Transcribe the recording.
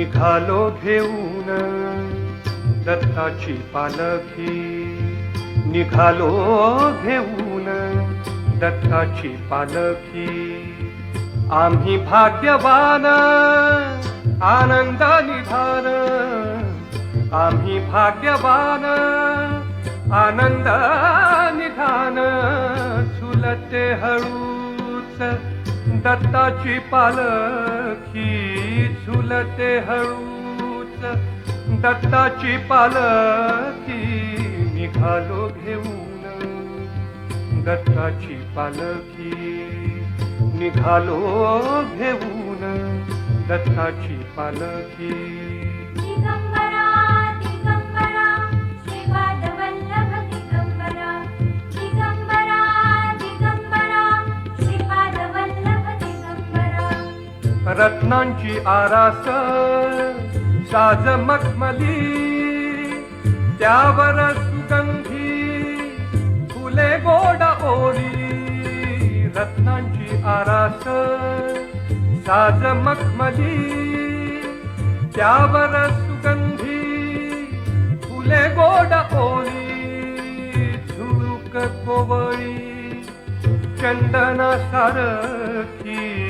निघालो घेऊन. दत्ताची पालखी निघालो घेऊन. दत्ताची पालखी आम्ही भाग्यवान आनंदा निधान आम्ही भाग्यवान आनंद निधान चुलते हळूच दत्ताची पालखी. झुलते हळूच दत्ताची पालखी निघालो घेऊन. दत्ताची पालखी निघालो घेऊन. दत्ताची पालखी रत्नांची आरास साज मखमली त्यावर सुगंधी फुले गोड ओळी रत्नांची आरास साज मखमली त्यावर सुगंधी फुले गोड ओळी झुळूक कोवळी चंदना सारखी